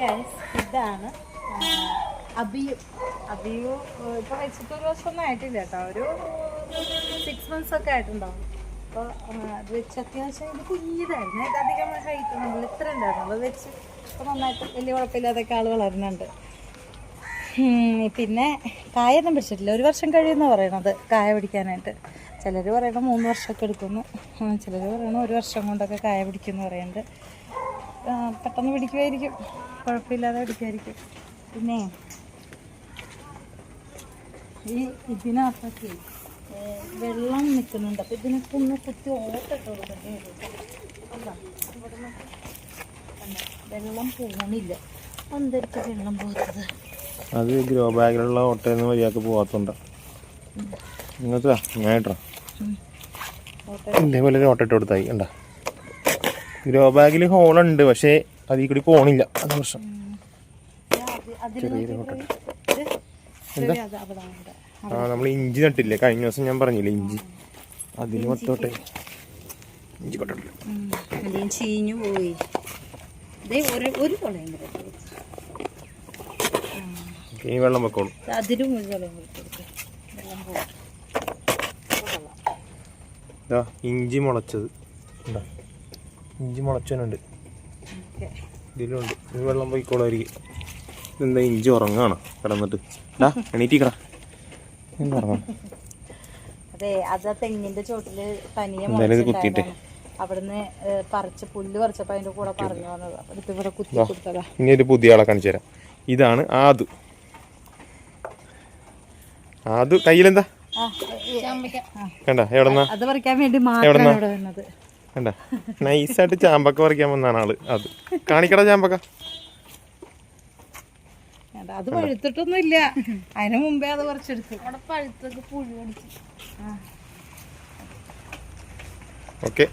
Guys ഇതാണ്. അബിയു അബിയു ഏഹ്, ഇപ്പൊ വെച്ചിട്ട് ഒരു വർഷമൊന്നും ആയിട്ടില്ല കേട്ടോ. ഒരു സിക്സ് മന്ത്സ് ഒക്കെ ആയിട്ടുണ്ടാവും. അപ്പോൾ അത് വെച്ച് അത്യാവശ്യം ഇത് കുഞ്ഞിതായിരുന്നു. അധികം ഹൈറ്റ് നമ്മൾ ഇത്ര ഉണ്ടായിരുന്നു. അത് വെച്ച് ഇപ്പോൾ നന്നായിട്ട് വലിയ കുഴപ്പമില്ലാതൊക്കെ ആൾ വളരുന്നുണ്ട്. പിന്നെ കായൊന്നും പിടിച്ചിട്ടില്ല. ഒരു വർഷം കഴിയുമെന്ന് പറയണത് കായ പിടിക്കാനായിട്ട്. ചിലർ പറയണ മൂന്ന് വർഷമൊക്കെ എടുക്കുന്നു. ചിലർ പറയണ ഒരു വർഷം കൊണ്ടൊക്കെ കായ പിടിക്കുന്നു പറയുന്നുണ്ട്. പെട്ടെന്ന് പിടിക്കുമായിരിക്കും കുഴപ്പമില്ലാതെ പിടിക്കുമായിരിക്കും പിന്നെ ഈ ഇതിനകത്തൊക്കെ വെള്ളം നിൽക്കുന്നുണ്ട് അപ്പം ഇതിനൊക്കെ ഒന്ന് കുത്തി ഓട്ടിട്ട് കൊടുക്കേണ്ടി വരും അല്ല വെള്ളം പോകണില്ല അന്തരിച്ച് വെള്ളം പോകത്തത് അത് ഗ്രോ ബാഗിലുള്ള ഓട്ടയൊന്നും മര്യാദയ്ക്ക് പോകാത്തോണ്ടാ ഇങ്ങനത്തെ ഇതേപോലെ ഒരു ഓട്ട ഇട്ട് കൊടുത്തായി. കണ്ട? ഗ്രോ ബാഗിൽ ഹോളുണ്ട് പക്ഷേ അതിൽ കൂടി പോണില്ല അത് പ്രശ്നം ചെറിയൊരു ആ നമ്മൾ ഇഞ്ചി നട്ടില്ലേ? കഴിഞ്ഞ ദിവസം ഞാൻ പറഞ്ഞില്ലേ ഇഞ്ചി. അതിൽ മൊത്തോട്ടെ ഇഞ്ചി. ചീഞ്ഞു പോയി. ഒരു ഒരു കൊളയും വെച്ച്. ഈ വെള്ളം വെക്കോളൂ. അതിലും ഇഞ്ചി മുളച്ചത്. ഉണ്ടാ ഇഞ്ചി മുളച്ചനുണ്ട് ഇതിലുണ്ട്. വെള്ളം പോയിക്കോളായിരിക്കും ഇതെന്താ ഇഞ്ചി ഉറങ്ങാണ്? കിടന്നിട്ട്. ഡാ എണീറ്റിക്കടാ. എന്താ ഉറങ്ങണം അതെ അത് ആ തെങ്ങിന്റെ ചോട്ടിൽ തനിയെ എന്തായാലും ഇത് കുത്തിയിട്ടെ. അവിടുന്ന് പറിച്ച് പുല്ല് പറിച്ചപ്പോ അതിന്റെ കൂടെ പറഞ്ഞു വന്നത്. അടുത്ത് ഇവിടെ കുത്തി കൊടുത്തതാ. ഇനി ഒരു പുതിയ ആളെ കാണിച്ചു തരാം. ഇതാണ് ആദു. ആദു കയ്യിലെന്താ? കണ്ട എവിടെന്നാ? അത് പറിക്കാൻ വേണ്ടി മാത്രമാണ് ഇവിടെ വന്നത്. കണ്ട? നൈസായിട്ട് ചാമ്പക്ക പറിക്കാൻ വന്നാണ് ആൾ. അത്. കാണിക്കടാ ചാമ്പക്ക. അത് പഴുത്തിട്ടൊന്നും ഇല്ല അതിന് മുമ്പേ അത് കുറച്ചെടുത്തു അവിടെ പഴുത്തൊക്കെ പുഴു ഓക്കെ.